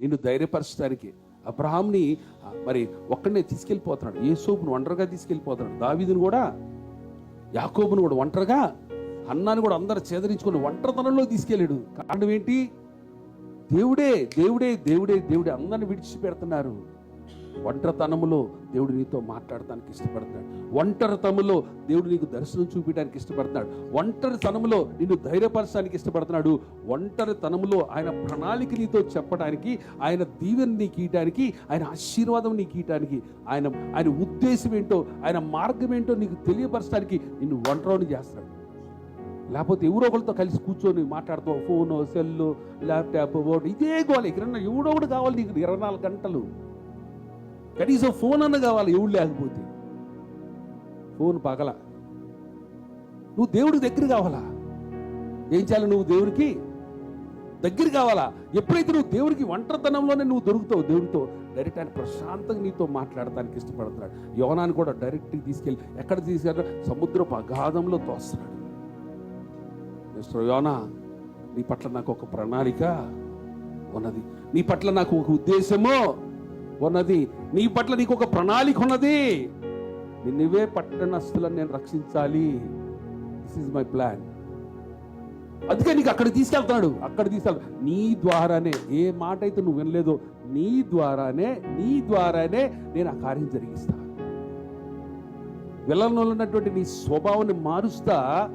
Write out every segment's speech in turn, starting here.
నిన్ను ధైర్యపరచడానికి. అబ్రహాంని మరి ఒక్కడనే తీసుకెళ్ళిపోతున్నాడు. యేసోపును ఒంటరిగా తీసుకెళ్ళిపోతున్నాడు. దావీదును కూడా యాకోబును కూడా ఒంటరిగా అన్నాన్ని కూడా అందరు చేదరించుకుని ఒంటరితనంలో తీసుకెళ్ళాడు. కారణం ఏంటి? దేవుడే దేవుడే దేవుడే దేవుడే అందరిని విడిచిపెడుతున్నారు. ఒంటరితనములో దేవుడు నీతో మాట్లాడటానికి ఇష్టపడతాడు. ఒంటరితనములో దేవుడు నీకు దర్శనం చూపించడానికి ఇష్టపడుతున్నాడు ఒంటరితనములో నిన్ను ధైర్యపరచడానికి ఇష్టపడుతున్నాడు. ఒంటరితనములో ఆయన ప్రణాళిక నీతో చెప్పడానికి ఆయన దీవెన నీకు ఇయటానికి ఆయన ఆశీర్వాదం నీకు ఇయటానికి ఆయన ఆయన ఉద్దేశం ఏంటో ఆయన మార్గం ఏంటో నీకు తెలియపరచడానికి నిన్ను ఒంటరిని చేస్తాడు. లేకపోతే ఎవరో ఒకరితో కలిసి కూర్చొని మాట్లాడుతావు ఫోను సెల్లు ల్యాప్టాప్ ఇదే గోళ ఇక్కడ ఎవడో ఒకటి కావాలి నీకు ఇరవై నాలుగు గంటలు. కనీసం ఫోన్ అన్న కావాలి ఎవడు లేకపోతే. ఫోన్ పగల. నువ్వు దేవుడికి దగ్గర కావాలా? ఏం చేయాలి నువ్వు దేవుడికి? దగ్గర కావాలా? ఎప్పుడైతే నువ్వు దేవుడికి ఒంటరితనంలోనే నువ్వు దొరుకుతావు దేవుడితో డైరెక్ట్ ఆయన ప్రశాంతంగా నీతో మాట్లాడటానికి ఇష్టపడుతున్నాడు. యోనాన్ని కూడా డైరెక్ట్గా తీసుకెళ్ళి ఎక్కడ తీసుకెళ్ళి? సముద్రపు అగాధంలో తోస్తున్నాడు. మిస్టర్ యోనా నీ పట్ల నాకు ఒక ప్రణాళిక ఉన్నది. నీ పట్ల నాకు ఒక ఉద్దేశము. ఉన్నది. నీ పట్ల నీకు ఒక ప్రణాళిక ఉన్నది. నిన్నవే పట్టణస్తులను నేను రక్షించాలి. దిస్ ఈజ్ మై ప్లాన్ అందుకే నీకు అక్కడ తీసుకెళ్తాడు అక్కడ తీసుకెళ్తా. నీ ద్వారానే ఏ మాట అయితే నువ్వు వినలేదో నీ ద్వారానే నీ ద్వారానే నేను ఆ కార్యం జరిగిస్తా. విలనంలో ఉన్నటువంటి నీ స్వభావాన్ని మారుస్తా.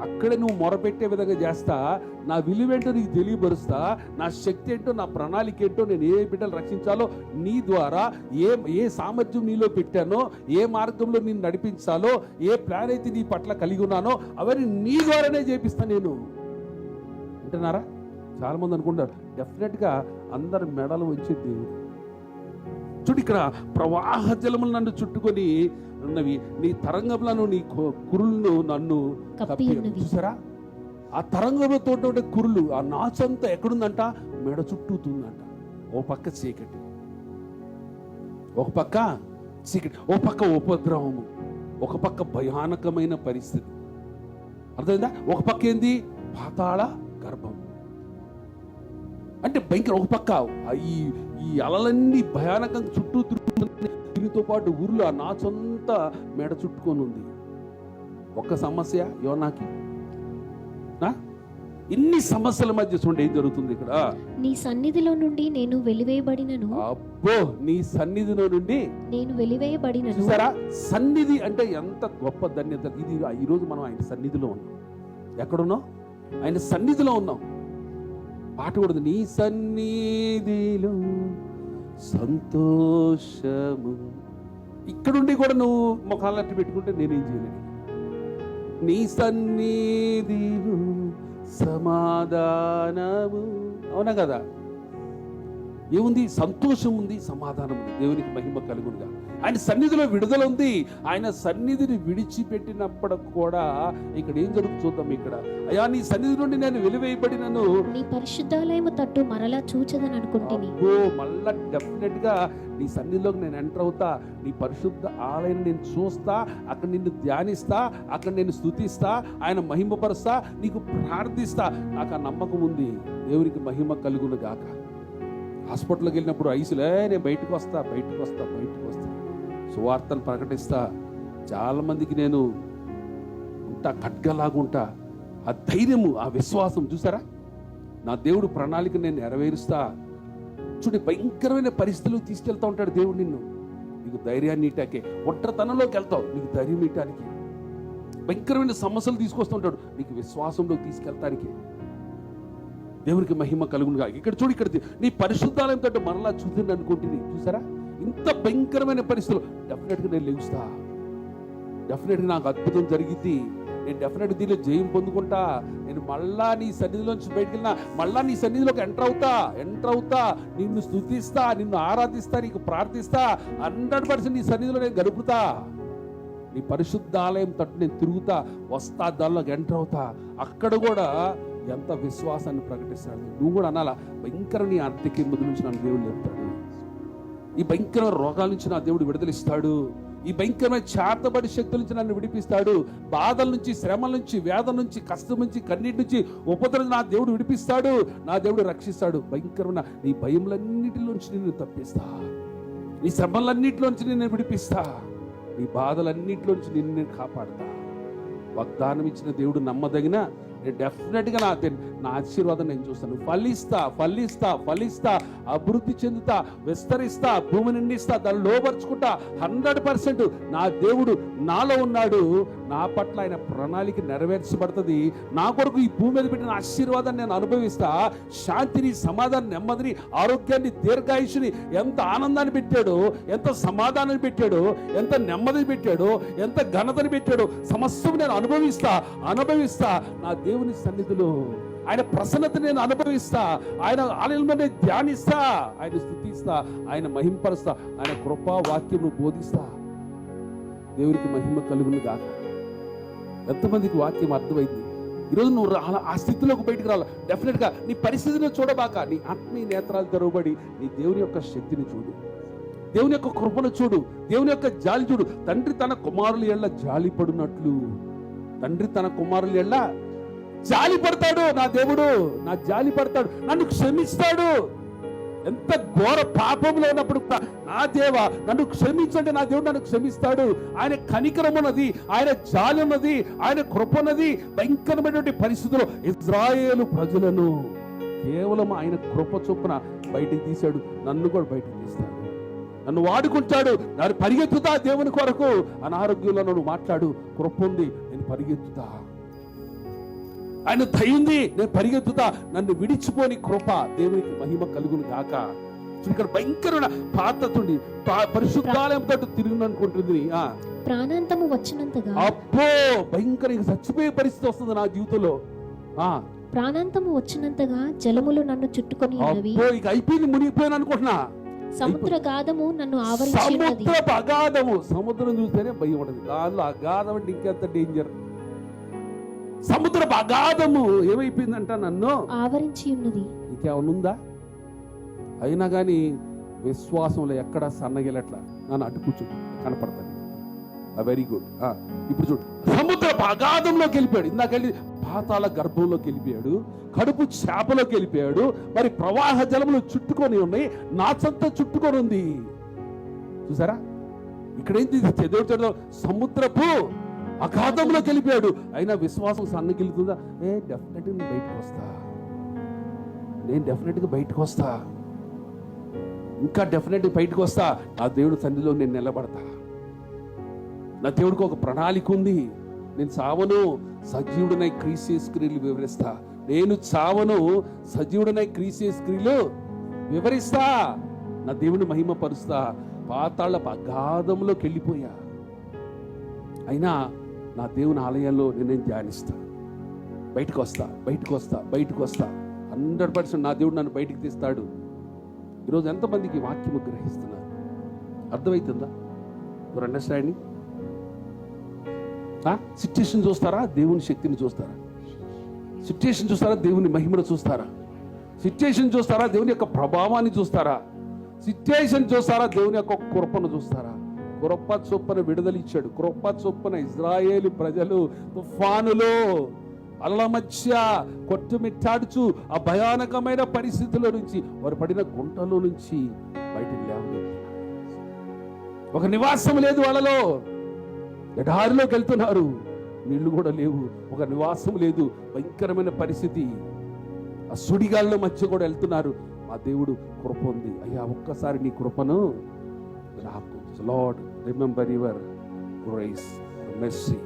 అక్కడ నువ్వు మొరపెట్టే విధంగా చేస్తా నా విలువేంటో నీకు తెలియపరుస్తా నా శక్తి ఏంటో నా ప్రణాళిక ఏంటో నేను ఏ బిడ్డలు రక్షించాలో నీ ద్వారా ఏ ఏ సామర్థ్యం నీలో పెట్టానో ఏ మార్గంలో నేను నడిపించాలో ఏ ప్లాన్ అయితే నీ పట్ల కలిగి ఉన్నానో అవన్నీ నీ ద్వారానే చేపిస్తా నేను. వింటున్నారా? చాలామంది అనుకుంటారు డెఫినెట్గా అందరి మెడలు వచ్చే దేవుడు. చూడు ఇక్కడ ప్రవాహ జలములు నన్ను చుట్టుకొని ఉన్నవి. నీ తరంగములను నీ కురులను నన్ను కప్పి. చూసారా? ఆ తరంగంతో ఉండే కురులు ఆ నాచంతా ఎక్కడుందంట? మెడ చుట్టూతుందంట. ఓ పక్క చీకటి. ఒక పక్క చీకటి. ఓ పక్క ఉపద్రవము. ఒక పక్క భయానకమైన పరిస్థితి. అర్థమైందా? ఒక పక్క ఏంది? పాతాళ గర్భం అంటే భయంకర ఒక పక్క ఈ ఈ అలలన్నీ భయానకంగా చుట్టూ తిరుగుతుంది దీనితో పాటు ఊర్లో ఆ నాచంతా మెడ చుట్టుకొని ఉంది. ఒక్క సమస్య యోనాకి. నా? ఇన్ని సమస్యల మధ్య చూడండి ఏం జరుగుతుంది ఇక్కడ? నీ సన్నిధిలో నుండి నేను వెలివేయబడినను. అబ్బో నీ సన్నిధిలో నుండి? నేను వెలివేయబడినను. చూసారా? సన్నిధి అంటే ఎంత గొప్ప ధన్యత. ఇది ఈరోజు మనం ఆయన సన్నిధిలో ఉన్నాం. ఎక్కడున్నాం ఆయన సన్నిధిలో ఉన్నాం. పాట కూడా ఉంది. నీ సన్నిధిలో సంతోషము ఇక్కడుండి కూడా నువ్వు ముఖాలు అట్టి పెట్టుకుంటే నేనేం చేయలేను. నీ సన్నిధిలో సమాధానము. అవునా కదా? ఏముంది? సంతోషం ఉంది సమాధానం ఉంది. దేవునికి మహిమ కలుగునుగా ఆయన సన్నిధిలో విడుదల ఉంది. ఆయన సన్నిధిని విడిచిపెట్టినప్పుడు కూడా ఇక్కడ ఏం జరుగుతుంది చూద్దాం ఇక్కడ. అయ్యా నీ సన్నిధి నుండి నేను వెలివేయబడినను. నీ పరిశుద్ధాలయము తట్టు మరలా చూచదని అనుకుంటుని. అబ్బో మళ్ళా డెఫినెట్గా నీ సన్నిధిలోకి నేను ఎంటర్ అవుతా. నీ పరిశుద్ధ ఆలయం నేను చూస్తా. అక్కడ నిన్ను ధ్యానిస్తా. అక్కడ నేను స్తుతిస్తా ఆయన మహిమపరుస్తా. నీకు ప్రార్థిస్తా. నాకు ఆ నమ్మకం ఉంది. దేవునికి మహిమ కలుగును గాక. హాస్పిటల్కి వెళ్ళినప్పుడు ఐసులే నేను బయటకు వస్తా బయటకు వస్తా బయటకు వస్తా. సువార్తను ప్రకటిస్తా. చాలామందికి నేను ఉంటా ఖడ్గలాగుంటా ఆ ధైర్యము ఆ విశ్వాసం చూసారా? నా దేవుడు ప్రణాళిక నేను నెరవేరుస్తా. చూడండి భయంకరమైన పరిస్థితులు తీసుకెళ్తా ఉంటాడు దేవుడు నిన్ను. నీకు ధైర్యాన్ని ఇటాకే. ఒంటరితనంలోకి వెళ్తావు. నీకు ధైర్యం ఇటానికి. భయంకరమైన సమస్యలు తీసుకొస్తుంటాడు నీకు విశ్వాసంలోకి తీసుకెళ్తానికి. దేవునికి మహిమ కలుగునుగా ఇక్కడ చూడు ఇక్కడ నీ పరిశుద్ధాలయం తోటి మరలా చూసింది అనుకుంటుంది చూసారా? ఇంత భయంకరమైన పరిస్థితులు. డెఫినెట్గా నేను లెగుస్తా. డెఫినెట్గా నాకు అద్భుతం జరిగింది నేను డెఫినెట్ దీనిలో జయం పొందుకుంటా. నేను మళ్ళా నీ సన్నిధిలోంచి బయటికి వెళ్ళినా మళ్ళా నీ సన్నిధిలోకి ఎంటర్ అవుతా ఎంటర్ అవుతా. నిన్ను స్థుతిస్తా నిన్ను ఆరాధిస్తా నీకు ప్రార్థిస్తా. హండ్రెడ్ పర్సెంట్ నీ సన్నిధిలో నేను గడుపుతా. నీ పరిశుద్ధాలయం తట్టు నేను తిరుగుతా. వస్తా దానిలోకి ఎంటర్ అవుతా. అక్కడ కూడా ఎంత విశ్వాసాన్ని ప్రకటిస్తాడు. నువ్వు కూడా అనాలా? భయంకర నీ ఆర్థిక ముందు నుంచి నన్ను దేవుడు చెప్తాడు ఈ భయంకర రోగాల నుంచి నా దేవుడు విడుదలిస్తాడు. ఈ భయంకరమైన చేతబడి శక్తుల నుంచి నన్ను విడిపిస్తాడు. బాధల నుంచి శ్రమల నుంచి వేదన నుంచి కష్టం నుంచి కన్నీటి నుంచి ఉపద్రవం నా దేవుడు విడిపిస్తాడు. నా దేవుడు రక్షిస్తాడు. భయంకరమైన నీ భయములన్నిటిలోంచి నేను తప్పిస్తా. నీ శ్రమలన్నిటిలోంచి నేను విడిపిస్తా. నీ బాధలన్నిటిలోంచి నిన్ను నేను కాపాడతా. వాగ్దానం ఇచ్చిన దేవుడు నమ్మదగిన డెఫినెట్గా నా నా ఆశీర్వాదం నేను చూస్తాను. ఫలిస్తా ఫలిస్తా ఫలిస్తా అభివృద్ధి చెందుతా విస్తరిస్తా భూమి నిండిస్తా దాన్ని లోపరుచుకుంటా హండ్రెడ్ పర్సెంట్ నా దేవుడు నాలో ఉన్నాడు. నా పట్ల ఆయన ప్రణాళిక నెరవేర్చబడుతుంది. నా కొరకు ఈ భూమి మీద పెట్టిన ఆశీర్వాదాన్ని నేను అనుభవిస్తా. శాంతిని సమాధానం నెమ్మదిని ఆరోగ్యాన్ని దీర్ఘాయుషుని ఎంత ఆనందాన్ని పెట్టాడో ఎంత సమాధానాన్ని పెట్టాడో ఎంత నెమ్మదిని పెట్టాడో ఎంత ఘనతని పెట్టాడో సమస్తం నేను అనుభవిస్తా అనుభవిస్తా. నా దేవుని సన్నిధిలో ఆయన ప్రసన్నత నేను అనుభవిస్తా. ఆయన ఆలయంలోనే ధ్యానిస్తా. ఆయన స్థుతిస్తా. ఆయన మహింపరుస్తా. ఆయన కృపా వాక్యం బోధిస్తా. దేవునికి మహిమ కలుగును గాక ఎంతమందికి వాక్యం అర్థమైంది? ఈరోజు నువ్వు రా- ఆ స్థితిలోకి బయటికి రావాలి? డెఫినెట్గా నీ పరిస్థితిని చూడబాక నీ ఆత్మీయ నేత్రాలు తెరవబడి నీ దేవుని యొక్క శక్తిని చూడు. దేవుని యొక్క కృపను చూడు. దేవుని యొక్క జాలి చూడు. తండ్రి తన కుమారుల ఎళ్ళ జాలి పడినట్లు. తండ్రి తన కుమారుల ఎళ్ళ జాలి పడతాడు నా దేవుడు. నా జాలి పడతాడు. నన్ను క్షమిస్తాడు. ఎంత ఘోర పాపంలో ఉన్నప్పుడు కూడా, నా దేవ నన్ను క్షమించండి నా దేవుడు నన్ను క్షమిస్తాడు. ఆయన కనికరం ఉన్నది ఆయన జాలి ఉన్నది ఆయన కృప ఉన్నది భయంకరమైనటువంటి పరిస్థితుల్లో ఇజ్రాయేలు ప్రజలను కేవలం ఆయన కృప చొప్పున బయటికి తీశాడు నన్ను కూడా బయటికి తీస్తాడు. నన్ను వాడుకుంటాడు నన్ను పరిగెత్తుతా దేవుని కొరకు. అనారోగ్యంలో నన్ను మాట్లాడు కృప ఉంది నేను పరిగెత్తుతా. ఆయన దయింది నేను పరిగెత్తుతా నన్ను విడిచిపోని కృప దేవునికి మహిమ కలుగును గాక. చూడు ఇక్కడ భయంకరమైన పాతతుండి పరిశుద్ధాలయంతో తిరుగును అనుకుంటుంది ఆ. ప్రాణాంతము వచ్చినంతగా అబ్బో భయంకర ఇక చచ్చిపోయే పరిస్థితి వస్తుంది నా జీవితంలో. ఆ. ప్రాణాంతము వచ్చినంతగా జలములు నన్ను చుట్టుకొని ఉన్నవి. ఇక అయిపోయింది మునిగిపోయాను అనుకుంటున్నా. సముద్ర గాధము నన్ను ఆవరించి ఉన్నది సముద్రపు అగాధము. సముద్రం చూస్తేనే భయం ఉండదు దానిలో అగాధం అంటే ఇంకెంత డేంజర్ సముద్రపు అగాధము ఏమైపోయిందంట నన్ను? ఆవరించి ఉన్నది. ఇంకేమైనా ఉందా? అయినా కానీ విశ్వాసంలో ఎక్కడ సన్నగిలట్లా. నన్ను అటు కూర్చో కనపడతాను. వెరీ గుడ్ ఇప్పుడు చూడు. సముద్ర అగాధంలోకి వెళ్ళిపోయాడు. ఇందాక వెళ్ళి పాతాల గర్భంలోకి వెళ్ళిపోయాడు. కడుపు చేపలోకి వెళ్ళిపోయాడు. మరి ప్రవాహ జలములు చుట్టుకొని ఉన్నాయి. నాచంతా చుట్టుకొని ఉంది. చూసారా? ఇక్కడ ఏంటి చదువు చదువు సముద్రపు అఘాతంలో గెలిపాడు అయినా విశ్వాసం సన్నగిలుతుందా ఏ డెఫినెట్గా నేను బయటకు వస్తా. నేను డెఫినెట్గా బయటకు వస్తా. ఇంకా డెఫినెట్గా బయటకు వస్తా. నా దేవుడు సన్నిధిలో నేను నిలబడతా. నా దేవుడికి ఒక ప్రణాళిక ఉంది. నేను చావను సజీవుడనై క్రీసే స్క్రీన్లు వివరిస్తా. నేను చావను సజీవుడనై క్రీసే స్క్రీన్లు వివరిస్తా. నా దేవుని మహిమ పరుస్తా పాతాళ అగాధంలోకి వెళ్ళిపోయా. అయినా నా దేవుని ఆలయంలో నేను ధ్యానిస్తా? బయటకు వస్తా బయటకు వస్తా బయటకు వస్తా హండ్రెడ్ పర్సెంట్ నా దేవుడు నన్ను బయటికి తీస్తాడు. ఈరోజు ఎంతమందికి వాక్యము గ్రహిస్తున్నారు? అర్థమవుతుందా యువర్ అండర్స్టాండింగ్ సిచ్యుయేషన్ చూస్తారా? దేవుని శక్తిని చూస్తారా? సిచ్యుయేషన్ చూస్తారా? దేవుని మహిమను చూస్తారా? సిచ్యుయేషన్ చూస్తారా? దేవుని యొక్క ప్రభావాన్ని చూస్తారా? సిచ్యుయేషన్ చూస్తారా? దేవుని యొక్క కృపను చూస్తారా? కృప చొప్పున విడుదలిచ్చాడు. కృప చొప్పున ఇజ్రాయేలు ప్రజలు తుఫానులో అల్ల మధ్య కొట్టుమిట్టాడుచు ఆ భయానకమైన పరిస్థితుల నుంచి వారు పడిన గుంటలో నుంచి బయటికి లేవలేదు. ఒక నివాసం లేదు వాళ్ళలో. ఎడారిలోకి వెళ్తున్నారు. నీళ్ళు కూడా లేవు. ఒక నివాసం లేదు. భయంకరమైన పరిస్థితి. ఆ సుడిగాళ్ళ మధ్య కూడా వెళ్తున్నారు. మా దేవుడు కృప ఉంది. అయ్యా ఒక్కసారి నీ కృపను నాకు Lord remember your grace mercy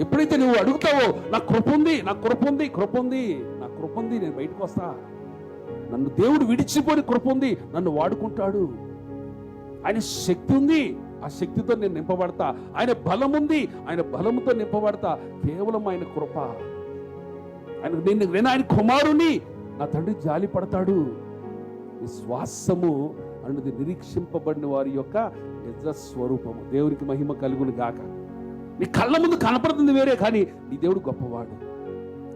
ఎప్పుడైతే నువ్వు అడుగుతావో నా కృప ఉంది నా కృప ఉంది కృప ఉంది నా కృప ఉంది నేను బయటకు వస్తా. నన్ను దేవుడు విడిచిపోని కృప ఉంది నన్ను వాడుకుంటాడు. ఆయన శక్తి ఉంది ఆ శక్తితో నేను నింపబడతా. ఆయన బలం ఉంది ఆయన బలముతో నింపబడతా. కేవలం ఆయన కృప. ఆయన నేను నేను ఆయన కుమారుని నా తండ్రి జాలి పడతాడు విశ్వాసము అన్నది నిరీక్షింపబడిన వారి యొక్క నిజ స్వరూపము. దేవునికి మహిమ కలుగును గాక. నీ కళ్ళ ముందు కనపడుతుంది వేరే కానీ నీ దేవుడు గొప్పవాడు.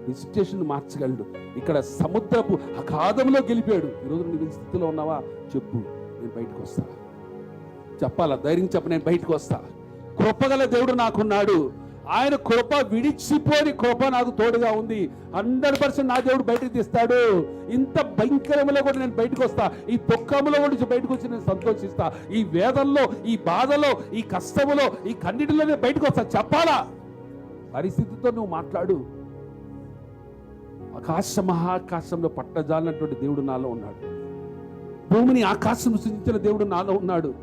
నీ సిచ్యుయేషన్ మార్చగలడు. ఇక్కడ సముద్రపు అగాధంలో గెలిపాడు. ఈరోజు నువ్వు స్థితిలో ఉన్నావా? చెప్పు. నేను బయటకు వస్తా. చెప్పాలా? ధైర్యం చెప్ప నేను బయటకు వస్తా. కృపగల దేవుడు నాకున్నాడు. ఆయన కృప విడిచిపోని కృప నాకు తోడుగా ఉంది. హండ్రెడ్ పర్సెంట్ నా దేవుడు బయటకు తీస్తాడు. ఇంత భయంకరములో కూడా నేను బయటకు వస్తా. ఈ దుఃఖంలో కూడా బయటకు వచ్చి నేను సంతోషిస్తా. ఈ వేదనలో ఈ బాధలో ఈ కష్టములో ఈ కన్నిటిలో నేను బయటకు వస్తా. చెప్పాలా? పరిస్థితితో నువ్వు మాట్లాడు. ఆకాశ మహాకాశంలో పట్టజాలినటువంటి దేవుడు నాలో ఉన్నాడు. భూమిని ఆకాశం సృష్టించిన దేవుడు నాలో ఉన్నాడు.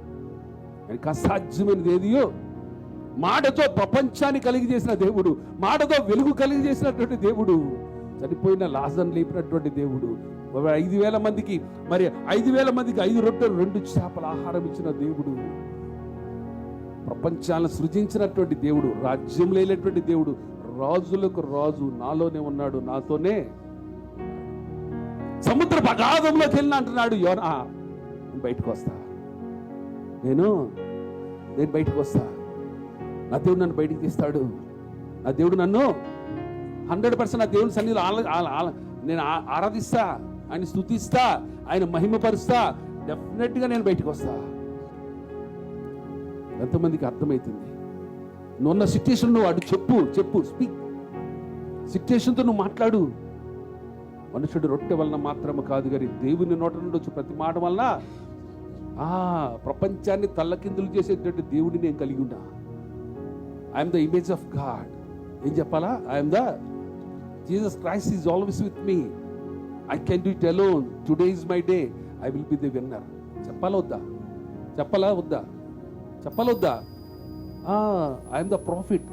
ఆయనకు అసాధ్యమైనది ఏదియో? మాటతో ప్రపంచాన్ని కలిగి చేసిన దేవుడు మాటతో వెలుగు కలిగి చేసినటువంటి దేవుడు చనిపోయిన లాజన్ లేపినటువంటి దేవుడు. ఐదు వేల మందికి మరి ఐదు వేల మందికి ఐదు రొట్టెలు రెండు చేపల ఆహారం ఇచ్చిన దేవుడు. ప్రపంచాలను సృజించినటువంటి దేవుడు రాజ్యం లేనటువంటి దేవుడు రాజులకు రాజు నాలోనే ఉన్నాడు నాతోనే. సముద్ర పగాధంలోకి వెళ్ళిన అంటున్నాడు యోనా. బయటకు వస్తా. నేను నేను బయటకు వస్తా. నా దేవుడు నన్ను బయటికి తీస్తాడు. నా దేవుడు నన్ను హండ్రెడ్ పర్సెంట్ నా దేవుని సన్నిధిలో నేను ఆరాధిస్తా ఆయన స్తుతిస్తా ఆయన మహిమపరుస్తా డెఫినెట్గా నేను బయటకు వస్తా. ఎంతమందికి అర్థమవుతుంది నువ్వున్న సిచ్యుయేషన్ నువ్వు అటు చెప్పు చెప్పు స్పీక్. సిచ్యుయేషన్తో నువ్వు మాట్లాడు. మనుషుడు రొట్టె వలన మాత్రమే కాదు కానీ దేవుని నోట నుండి వచ్చి ప్రతి మాట వలన ఆ ప్రపంచాన్ని తల్లకిందులు చేసేటువంటి దేవుడిని నేను కలిగి ఉన్నా. I'm the image of God ఏం చెప్పాలా? I'm the Jesus Christ is always with me I can do it alone today is my day I will be the winner చెప్పాలా వద్దా? చెప్పాలా వద్దా? చెప్పాలా వద్దా? I'm the profit